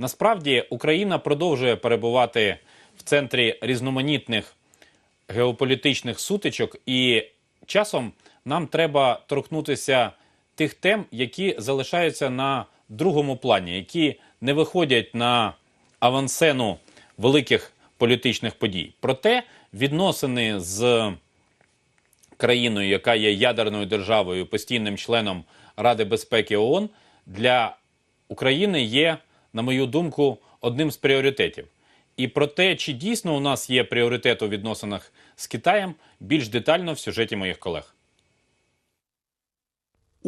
Насправді Україна продовжує перебувати в центрі різноманітних геополітичних сутичок, і часом нам треба торкнутися тих тем, які залишаються на другому плані, які не виходять на авансцену великих політичних подій. Проте відносини з країною, яка є ядерною державою, постійним членом Ради безпеки ООН, для України є, на мою думку, одним з пріоритетів. І про те, чи дійсно у нас є пріоритет у відносинах з Китаєм, більш детально в сюжеті моїх колег.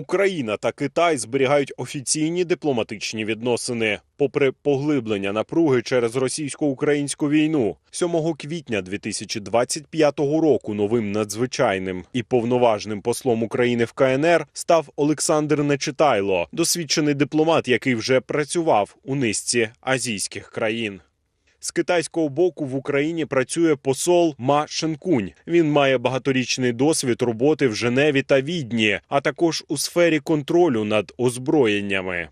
Україна та Китай зберігають офіційні дипломатичні відносини, попри поглиблення напруги через російсько-українську війну. 7 квітня 2025 року новим надзвичайним і повноважним послом України в КНР став Олександр Нечитайло, досвідчений дипломат, який вже працював у низці азійських країн. З китайського боку в Україні працює посол Ма Шенкунь. Він має багаторічний досвід роботи в Женеві та Відні, а також у сфері контролю над озброєннями.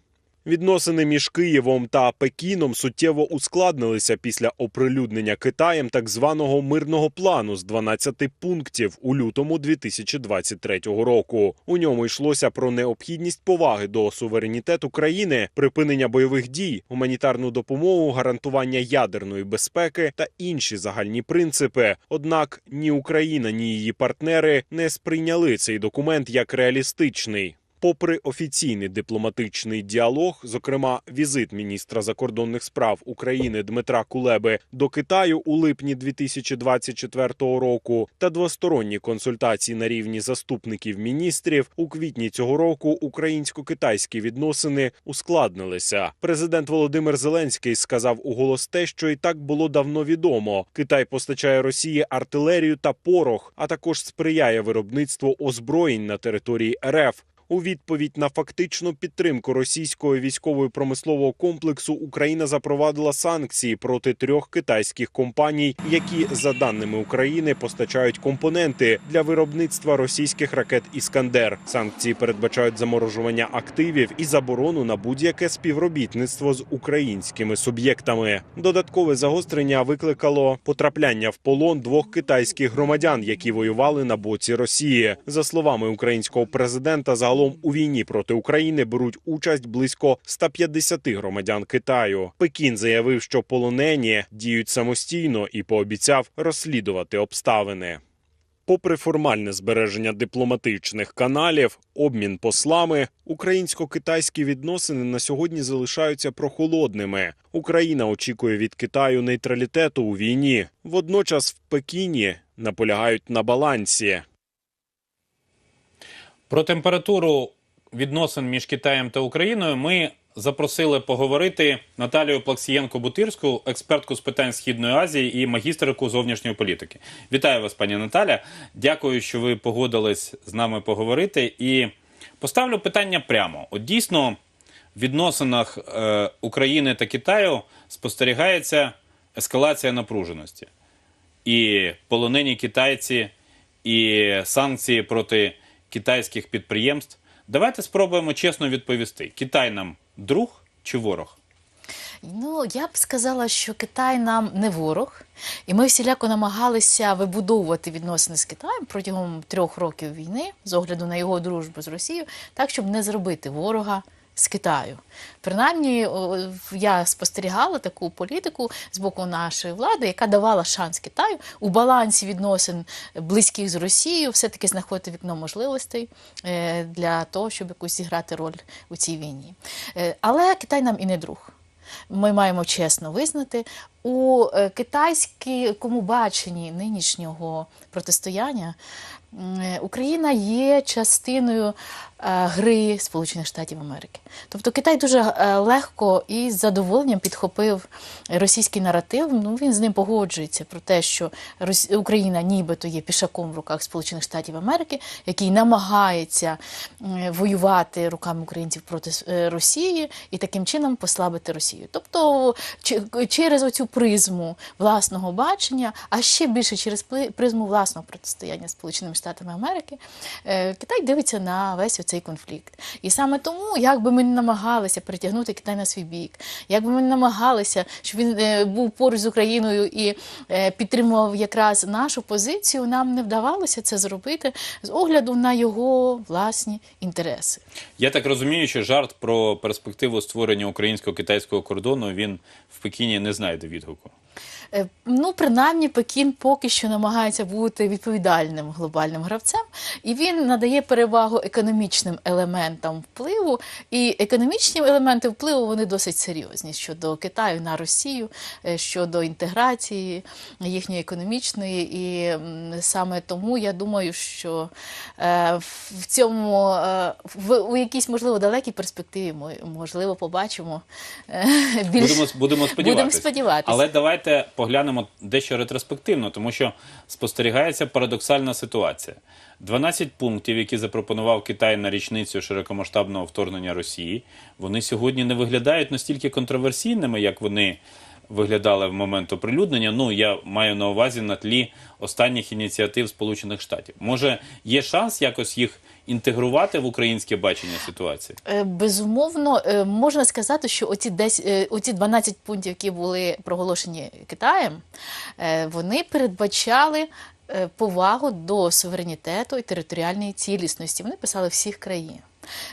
Відносини між Києвом та Пекіном суттєво ускладнилися після оприлюднення Китаєм так званого мирного плану з 12 пунктів у лютому 2023 року. У ньому йшлося про необхідність поваги до суверенітету країни, припинення бойових дій, гуманітарну допомогу, гарантування ядерної безпеки та інші загальні принципи. Однак ні Україна, ні її партнери не сприйняли цей документ як реалістичний. Попри офіційний дипломатичний діалог, зокрема візит міністра закордонних справ України Дмитра Кулеби до Китаю у липні 2024 року та двосторонні консультації на рівні заступників міністрів, у квітні цього року українсько-китайські відносини ускладнилися. Президент Володимир Зеленський сказав у голос те, що і так було давно відомо. Китай постачає Росії артилерію та порох, а також сприяє виробництву озброєнь на території РФ. У відповідь на фактичну підтримку російського військово-промислового комплексу Україна запровадила санкції проти трьох китайських компаній, які, за даними України, постачають компоненти для виробництва російських ракет Іскандер. Санкції передбачають заморожування активів і заборону на будь-яке співробітництво з українськими суб'єктами. Додаткове загострення викликало потрапляння в полон двох китайських громадян, які воювали на боці Росії. За словами українського президента, загалом у війні проти України беруть участь близько 150 громадян Китаю. Пекін заявив, що полонені діють самостійно і пообіцяв розслідувати обставини. Попри формальне збереження дипломатичних каналів, обмін послами, українсько-китайські відносини на сьогодні залишаються прохолодними. Україна очікує від Китаю нейтралітету у війні. Водночас в Пекіні наполягають на балансі. Про температуру відносин між Китаєм та Україною ми запросили поговорити Наталію Плаксієнко-Бутирську, експертку з питань Східної Азії і магістерку зовнішньої політики. Вітаю вас, пані Наталя. Дякую, що ви погодились з нами поговорити. І поставлю питання прямо. От дійсно в відносинах е, України та Китаю спостерігається ескалація напруженості. І полонені китайці, і санкції проти китайських підприємств. Давайте спробуємо чесно відповісти: Китай нам друг чи ворог? Ну, я б сказала, що Китай нам не ворог, і ми всіляко намагалися вибудовувати відносини з Китаєм протягом трьох років війни з огляду на його дружбу з Росією, так щоб не зробити ворога з Китаю. Принаймні, я спостерігала таку політику з боку нашої влади, яка давала шанс Китаю у балансі відносин близьких з Росією, все-таки знаходити вікно можливостей е, для того, щоб якусь зіграти роль у цій війні. Е, Але Китай нам і не друг. Ми маємо чесно визнати у е, китайському баченні нинішнього протистояння. е, Україна є частиною е, гри Сполучених Штатів Америки. Тобто Китай дуже легко і з задоволенням підхопив російський наратив. Ну він з ним погоджується про те, що Україна нібито є пішаком в руках Сполучених Штатів Америки, який намагається воювати руками українців проти Росії і таким чином послабити Росію. Тобто через оцю призму власного бачення, а ще більше через призму власного протистояння Сполученими Штатами Америки, е, Китай дивиться на весь цей конфлікт. І саме тому, як би ми не намагалися притягнути Китай на свій бік, як би ми не намагалися, щоб він е, був поруч з Україною і е, підтримував якраз нашу позицію, нам не вдавалося це зробити з огляду на його власні інтереси. Я так розумію, що жарт про перспективу створення українсько-китайського кордону він в Пекіні не знайде відгуку. Е, Ну, принаймні, Пекін поки що намагається бути відповідальним глобальним гравцем, і він надає перевагу економічним елементам впливу. І економічні елементи впливу вони досить серйозні щодо Китаю на Росію, е, щодо інтеграції їхньої економічної. І саме тому я думаю, що е, в цьому е, в у якійсь можливо далекій перспективі ми можливо побачимо е, більш Будемо, будемо сподіватися. Будемо сподіватися. Але давайте поглянемо дещо ретроспективно, тому що спостерігається парадоксальна ситуація. 12 пунктів, які запропонував Китай на річницю широкомасштабного вторгнення Росії, вони сьогодні не виглядають настільки контроверсійними, як вони виглядали в момент оприлюднення. Ну, я маю на увазі на тлі останніх ініціатив Сполучених Штатів. Може, є шанс якось їх інтегрувати в українське бачення ситуації? Е, Безумовно, е, можна сказати, що оці, 10, е, оці 12 пунктів, які були проголошені Китаєм, вони передбачали повагу до суверенітету і територіальної цілісності. Вони писали всіх країн.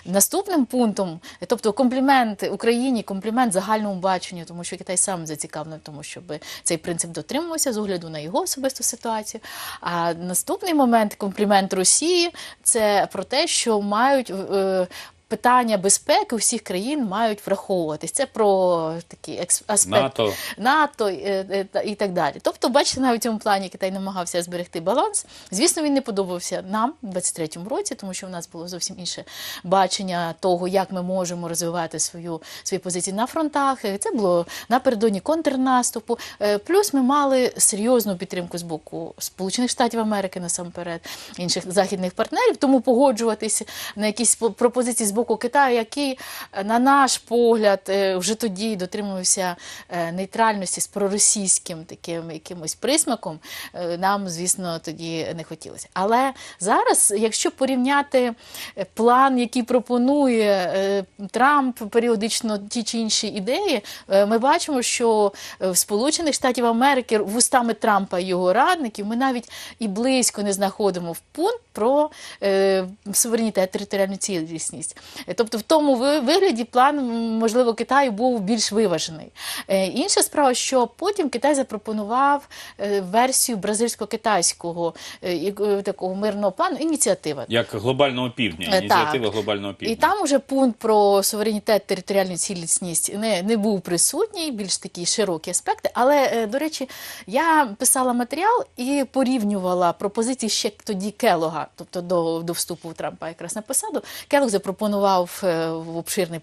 Наступним пунктом, тобто комплімент Україні, комплімент загальному баченню, тому що Китай сам зацікавлений в тому, щоб цей принцип дотримувався з огляду на його особисту ситуацію. А наступний момент комплімент Росії це про те, що мають е, питання безпеки усіх країн мають враховуватись. Це про такий аспект НАТО. НАТО е, е, і так далі. Тобто, бачите, навіть в цьому плані Китай намагався зберегти баланс. Звісно, він не подобався нам у 23-му році, тому що в нас було зовсім інше бачення того, як ми можемо розвивати свою свої позиції на фронтах. Е, Це було напередодні контрнаступу. Плюс ми мали серйозну підтримку з боку Сполучених Штатів Америки насамперед, інших західних партнерів. Тому погоджуватися на якісь по- пропозиції з боку Китаю, який, е, на наш погляд, е, вже тоді дотримувався е, нейтральності з проросійським таким якимось присмаком, нам, звісно, тоді не хотілося. Але зараз, якщо порівняти план, який пропонує Трамп періодично ті чи інші ідеї, ми бачимо, що в Сполучених Штатів Америки вустами Трампа і його радників ми навіть і близько не знаходимо в пункт про суверенітет, територіальну цілісність. Е, Тобто, в тому вигляді план, можливо, Китаю був більш виважений. Е, Інша справа, що потім Китай запропонував е, версію бразильсько-китайського такого мирного плану, ініціатива. Як глобального півдня, ініціатива так. глобального півдня. І там уже пункт про суверенітет, територіальну цілісність не, не був присутній, більш такі широкі аспекти. Але, до речі, я писала матеріал і порівнювала пропозиції ще тоді Келога, тобто до, до вступу Трампа якраз на посаду. Келог запропонував е, обширний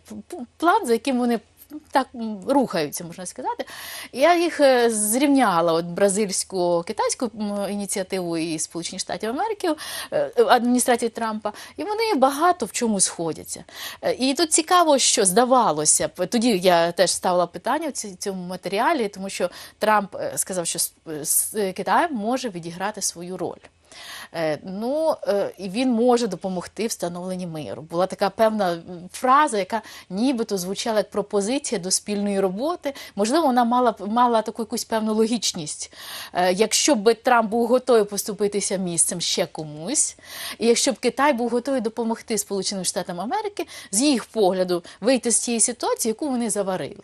план, за яким вони. Так рухаються, можна сказати. Я їх е, зрівняла от бразильську китайську ініціативу і Сполучені Штатів Америки е, адміністрації Трампа, і вони багато в чому сходяться. І тут цікаво, що здавалося б, тоді я теж ставила питання в цьому матеріалі, тому що Трамп сказав, що Китай може відіграти свою роль. Е, Ну, е, і він може допомогти встановленні миру. Була така певна фраза, яка нібито звучала як пропозиція до спільної роботи. Можливо, вона мала мала таку якусь певну логічність. Е, Якщо б Трамп був готовий поступитися місцем ще комусь, і якщо б Китай був готовий допомогти Сполученим Штатам Америки з їх погляду вийти з цієї ситуації, яку вони заварили.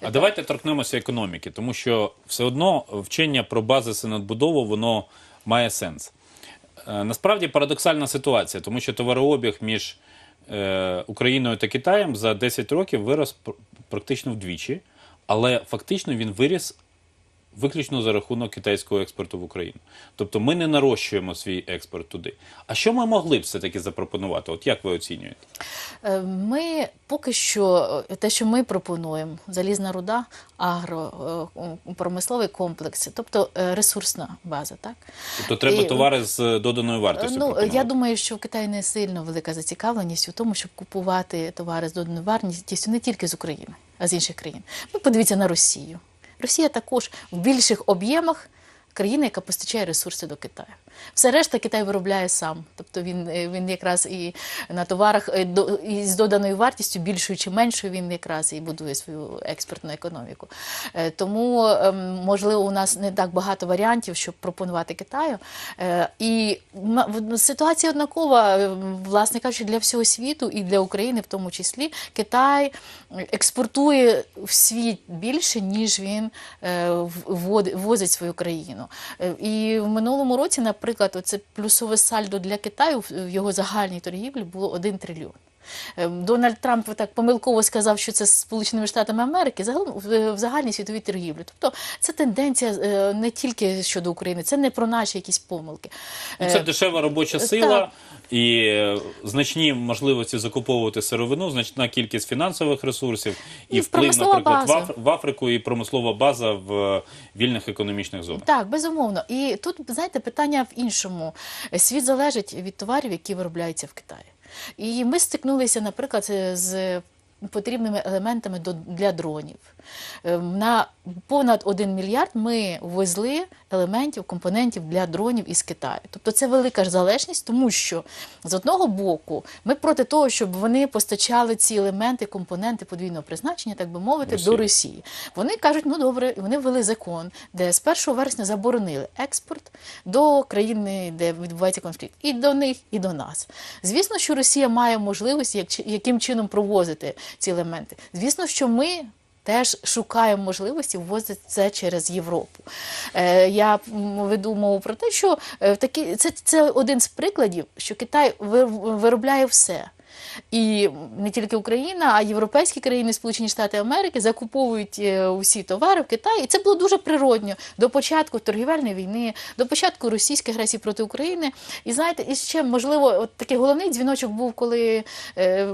А давайте торкнемося економіки, тому що все одно вчення про базиси надбудову воно має сенс. Е, Насправді парадоксальна ситуація, тому що товарообіг між е, Україною та Китаєм за 10 років вирос пр- практично вдвічі, але фактично він виріс виключно за рахунок китайського експорту в Україну. Тобто ми не нарощуємо свій експорт туди. А що ми могли б все-таки запропонувати? От як ви оцінюєте? Е, Ми поки що е, те, що ми пропонуємо, залізна руда, агропромисловий комплекс, тобто е, ресурсна база, так? Тобто треба І- товари з доданою вартістю. Ну, я думаю, що в Китаї не сильно велика зацікавленість у тому, щоб купувати товари з доданою вартістю не тільки з України, а з інших країн. Ну, подивіться на Росію. Росія також в більших об'ємах країна, яка постачає ресурси до Китаю. Все решта Китай виробляє сам. Тобто він, е, він якраз і на товарах е, і з доданою вартістю, більшою чи меншою, він якраз і будує свою експортну економіку. Е, Тому, ем, можливо, у нас не так багато варіантів, щоб пропонувати Китаю. І ситуація однакова, власне кажучи, для всього світу і для України в тому числі. Китай експортує в світ більше, ніж він в- ввозить свою країну. Е, І в минулому році, наприклад, оце плюсове сальдо для Китаю в його загальній торгівлі було 1 трильйон. Е, Дональд Трамп так помилково сказав, що це з Сполученими Штатами Америки, загалом в в загальній світовій торгівлі. Тобто це тенденція е, не тільки щодо України, це не про наші якісь помилки. Ну, Е, Це дешева робоча так. сила і е, значні можливості закуповувати сировину, значна кількість фінансових ресурсів і, І вплив, наприклад, база. В Африку і промислова база в е, вільних економічних зонах. Так, безумовно. І тут, знаєте, питання в іншому. Світ залежить від товарів, які виробляються в Китаї. І ми стикнулися, наприклад, з потрібними елементами для дронів. Ем, На понад 1 мільярд ми ввезли елементів, компонентів для дронів із Китаю. Тобто це велика ж залежність, тому що з одного боку ми проти того, щоб вони постачали ці елементи, компоненти подвійного призначення, так би мовити, Росії. до Росії. Вони кажуть, ну добре, вони ввели закон, де з 1 вересня заборонили експорт до країни, де відбувається конфлікт, і до них, і до нас. Звісно, що Росія має можливість, яким чином провозити ці елементи. Звісно, що ми. Теж шукаємо можливості ввозити це через Європу. Е, я веду мову про те, що е, такі, це, це один з прикладів, що Китай ви- виробляє все. І не тільки Україна, а європейські країни, Сполучені Штати Америки закуповують е, усі товари в Китаї. І це було дуже природньо до початку торгівельної війни, до початку російської агресії проти України. І знаєте, і ще можливо, от такий головний дзвіночок був, коли е,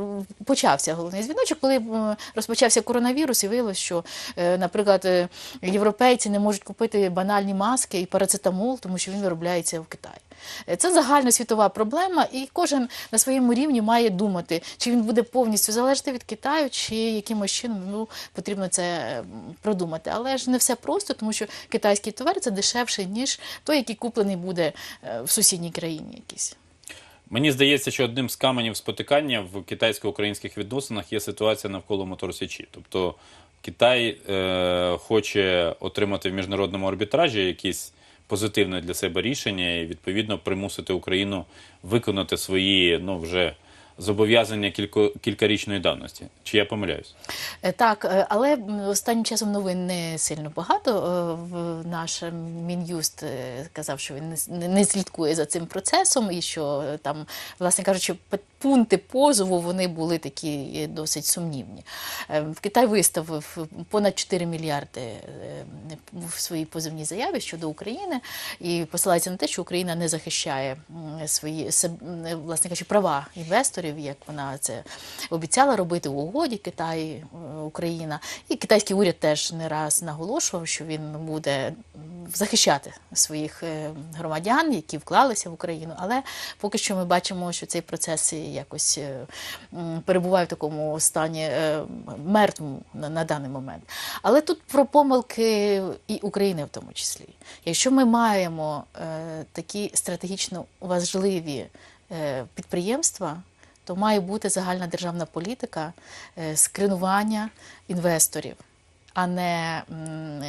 почався головний дзвіночок, коли е, розпочався коронавірус, і виявилось, що, е, наприклад, е, європейці не можуть купити банальні маски і парацетамол, тому що він виробляється в Китаї. Е, Це загальносвітова проблема, і кожен на своєму рівні має думати, чи він буде повністю залежати від Китаю, чи якимось чином ну, потрібно це продумати. Але ж не все просто, тому що китайський товар це дешевше, ніж той, який куплений буде е, в сусідній країні якійсь. Мені здається, що одним з каменів спотикання в китайсько-українських відносинах є ситуація навколо моторсічі. Тобто Китай е, хоче отримати в міжнародному арбітражі якісь позитивне для себе рішення і відповідно примусити Україну виконати свої ну вже зобов'язання кілько, кількарічної давності. Чи я помиляюсь? Е, Так, е, але останнім часом новин не сильно багато. Е, наш мін'юст сказав, що він не слідкує за цим процесом, і що там, власне кажучи, пункти позову вони були такі е, досить сумнівні. Е, В Китай виставив понад 4 мільярди е, в своїй позивній заяві щодо України і посилається на те, що Україна не захищає свої власне кажучи, права інвесторів, як вона це обіцяла робити у угоді Китай, Україна. І китайський уряд теж не раз наголошував, що він буде захищати своїх громадян, які вклалися в Україну. Але поки що ми бачимо, що цей процес якось е, перебуває в такому стані е, мертвому на, даний момент. Але тут про помилки і України в тому числі. Якщо ми маємо е, такі стратегічно важливі підприємства, то має бути загальна державна політика скринування інвесторів, а не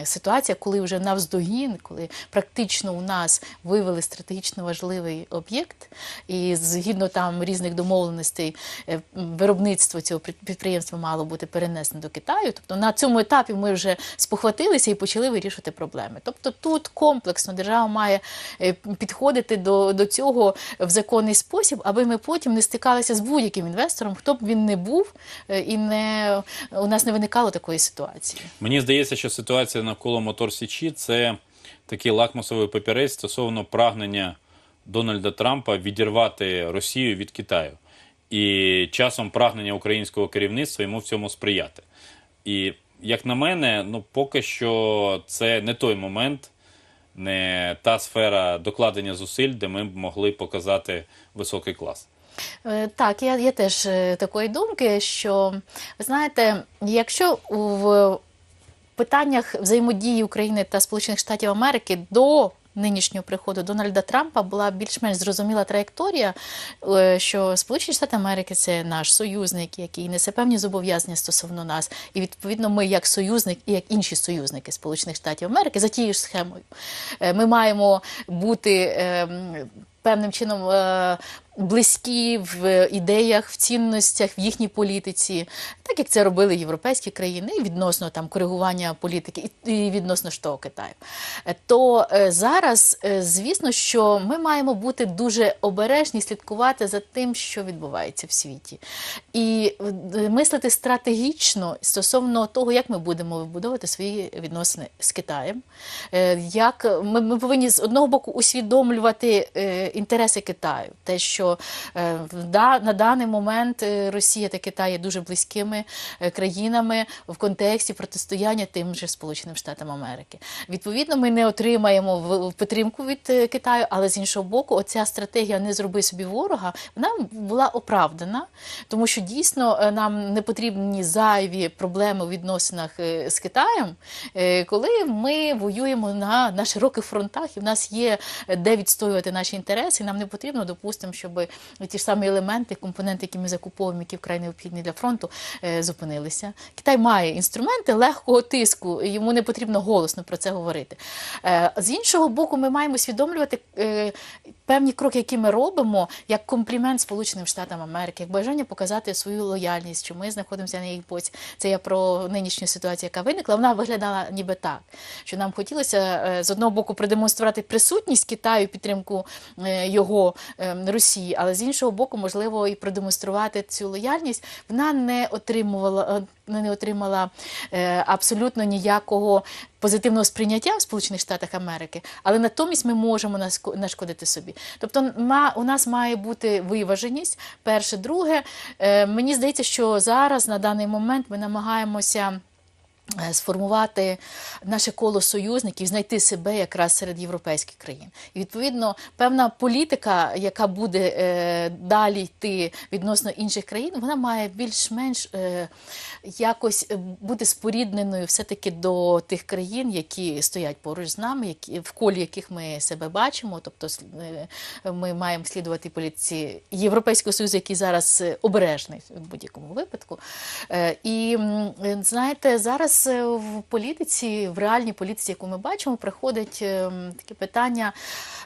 ситуація, коли вже навздогін, коли практично у нас вивели стратегічно важливий об'єкт, і згідно там різних домовленостей е, виробництво цього під- підприємства мало бути перенесено до Китаю. Тобто на цьому етапі ми вже спохватилися і почали вирішувати проблеми. Тобто тут комплексно держава має е, підходити до, до цього в законний спосіб, аби ми потім не стикалися з будь-яким інвестором, хто б він не був, е, і не у нас не виникало такої ситуації. Мені здається, що ситуація навколо Мотор Січі це такий лакмусовий папірець стосовно прагнення Дональда Трампа відірвати Росію від Китаю. І часом прагнення українського керівництва йому в цьому сприяти. І як на мене, ну поки що це не той момент, не та сфера докладення зусиль, де ми б могли показати високий клас. Е, Так, я, я теж е, такої думки, що ви знаєте, якщо в питаннях взаємодії України та Сполучених Штатів Америки до нинішнього приходу Дональда Трампа була більш-менш зрозуміла траєкторія, е, що Сполучені Штати Америки це наш союзник, який несе певні зобов'язання стосовно нас, і відповідно ми, як союзник і як інші союзники Сполучених Штатів Америки, за тією ж схемою. Е, Ми маємо бути е, певним чином. Близькі в ідеях, в цінностях, в їхній політиці, так як це робили європейські країни, і відносно там коригування політики, і відносно ж того Китаю. Е, То е, зараз, е, звісно, що ми маємо бути дуже обережні, слідкувати за тим, що відбувається в світі, і мислити стратегічно стосовно того, як ми будемо вибудовувати свої відносини з Китаєм. Як ми, ми повинні з одного боку усвідомлювати інтереси Китаю, те, що е, в на даний момент е, Росія та Китай є дуже близькими е, країнами в контексті протистояння тим же Сполученим Штатам Америки. Відповідно, ми не отримаємо підтримку від е, Китаю, але з іншого боку, оця стратегія не зроби собі ворога, вона була оправдана, тому що дійсно е, нам не потрібні зайві проблеми у відносинах е, з Китаєм, е, коли ми воюємо на, на широких фронтах, і в нас є е, де відстоювати наші інтереси. і Нам не потрібно, допустимо, щоб ті ж самі елементи, компоненти, які ми закуповуємо, які вкрай необхідні для фронту, е, зупинилися. Китай має інструменти легкого тиску, йому не потрібно голосно про це говорити. Е, З іншого боку, ми маємо усвідомлювати е, певні кроки, які ми робимо, як комплімент Сполученим Штатам Америки, як бажання показати свою лояльність, що ми знаходимося на їх боці. Це я про нинішню ситуацію, яка виникла. Вона виглядала ніби так, що нам хотілося е, з одного боку продемонструвати присутність Китаю, підтримку е, його е, Росії, але з іншого боку, можливо, і продемонструвати цю лояльність. Вона не отримувала. Не отримала е, абсолютно ніякого позитивного сприйняття в Сполучених Штатах Америки, але натомість ми можемо нашкодити собі. Тобто, у нас має бути виваженість. Перше, друге, е, мені здається, що зараз на даний момент ми намагаємося. Е, Сформувати наше коло союзників, знайти себе якраз серед європейських країн, і відповідно певна політика, яка буде е, далі йти відносно інших країн, вона має більш-менш е, якось е, бути спорідненою все-таки до тих країн, які стоять поруч з нами, які в колі яких ми себе бачимо. Тобто е, ми маємо слідувати політиці Європейського союзу, який зараз е, обережний в будь-якому випадку. Е, І знаєте, зараз е, в політиці, в реальній політиці, яку ми бачимо, приходить е, таке питання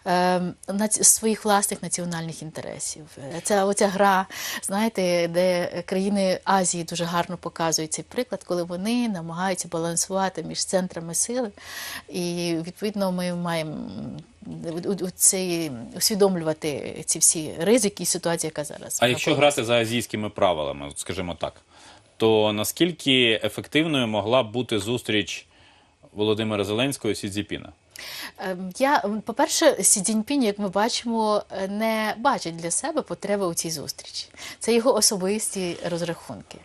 е, своїх власних національних інтересів. Це оця гра, знаєте, де країни Азії дуже гарно показують цей приклад, коли вони намагаються балансувати між центрами сили. І відповідно ми маємо цей усвідомлювати ці всі ризики і ситуацію, яка зараз. А якщо грати за азійськими правилами, скажімо так, то наскільки ефективною могла б бути зустріч Володимира Зеленського і Сі Цзіпіна? Ем, Я, по-перше, Сі Цзіньпінь, як ми бачимо, е, не бачить для себе потреби у цій зустрічі. Це його особисті розрахунки.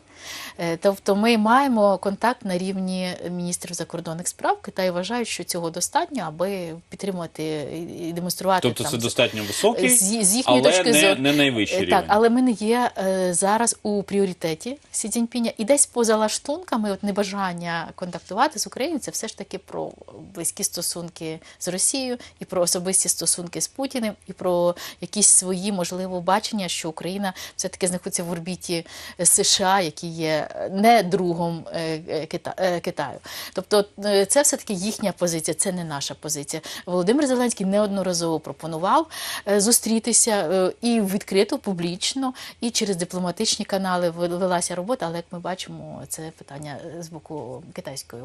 Е, Тобто ми маємо контакт на рівні міністрів закордонних справ. Китай вважають, що цього достатньо, аби підтримувати і- демонструвати. Тобто там це достатньо високий, з, з їхньої але точки не, не найвищий Е, рівень. Так, але ми не є е, зараз у пріоритеті Сі Цзіньпіня. І десь поза лаштунками, от небажання контактувати з Україною, це все ж таки про близькі стосунки з Росією, і про особисті стосунки з Путіним, і про якісь свої можливо бачення, що Україна все таки знаходиться в орбіті США, які є не другом е, е, Кита- е, Китаю. Тобто е, це все таки їхня позиція, це не наша позиція. Володимир Зеленський неодноразово пропонував е, зустрітися е, і відкрито, публічно, і через дипломатичні канали вел- велася робота. Але як ми бачимо, це питання е, з боку китайської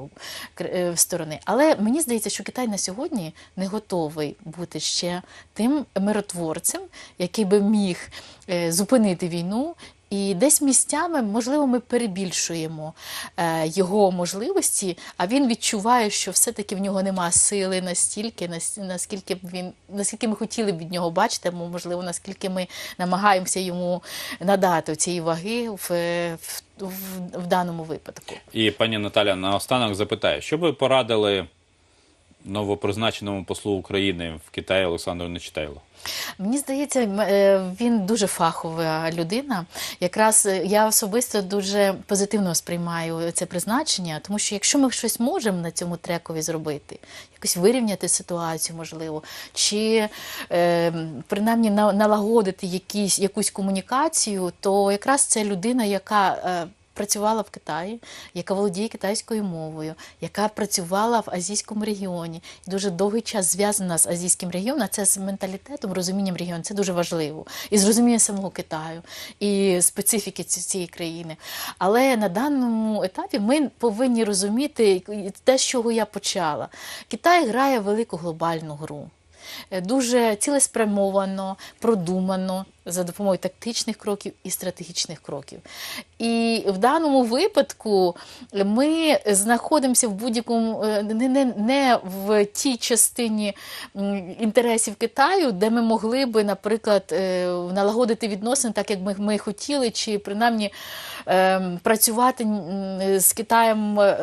е, сторони. Але мені здається, що Китай на сьогодні не готовий бути ще тим миротворцем, який би міг е, зупинити війну. І десь місцями, можливо, ми перебільшуємо е, його можливості, а він відчуває, що все-таки в нього нема сили настільки, наскільки він, наскільки ми хотіли б від нього бачити, можливо, наскільки ми намагаємося йому надати цієї ваги в, в, в, в даному випадку. І пані Наталя наостанок запитає, що ви порадили новопризначеному послу України в Китаї Олександру Нечитайло? Мені здається, е, він дуже фахова людина. Якраз е, я особисто дуже позитивно сприймаю це призначення, тому що якщо ми щось можемо на цьому трекові зробити, якось вирівняти ситуацію, можливо, чи е, принаймні налагодити якісь, якусь комунікацію, то якраз це людина, яка. е, Працювала в Китаї, яка володіє китайською мовою, яка працювала в азійському регіоні, дуже довгий час зв'язана з азійським регіоном. а Це з менталітетом, розумінням регіону. Це дуже важливо. І з самого Китаю і специфіки цієї країни. Але на даному етапі ми повинні розуміти те, з чого я почала. Китай грає велику глобальну гру. Е, Дуже цілеспрямовано, продумано за допомогою тактичних кроків і стратегічних кроків. І в даному випадку ми знаходимося в будь-якому е, не, не, не в тій частині інтересів Китаю, де ми могли би, наприклад, е, налагодити відносини так, як ми, ми хотіли, чи принаймні ем, працювати з Китаєм е,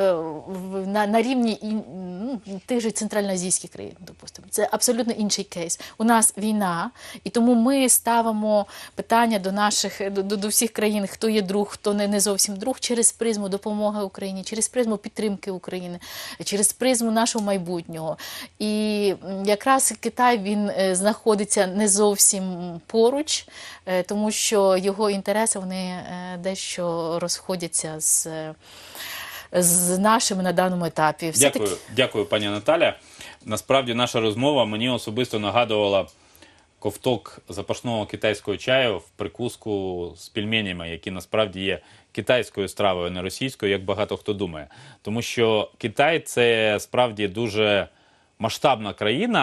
на, на рівні ну, тих же центральноазійських країн, допустимо. Це абсолютно інший кейс. У нас війна, і тому ми ставимо питання до наших до, до, всіх країн, хто є друг, хто не, не зовсім друг, через призму допомоги Україні, через призму підтримки України, через призму нашого майбутнього. І якраз Китай він е, знаходиться не зовсім поруч, е, тому що його інтереси вони е, дещо розходяться з. З нашими на даному етапі, Дякую, дякую, пані Наталя. Насправді наша розмова мені особисто нагадувала ковток запашного китайського чаю в прикуску з пельменями, які насправді є китайською стравою, не російською, як багато хто думає. Тому що Китай це справді дуже масштабна країна.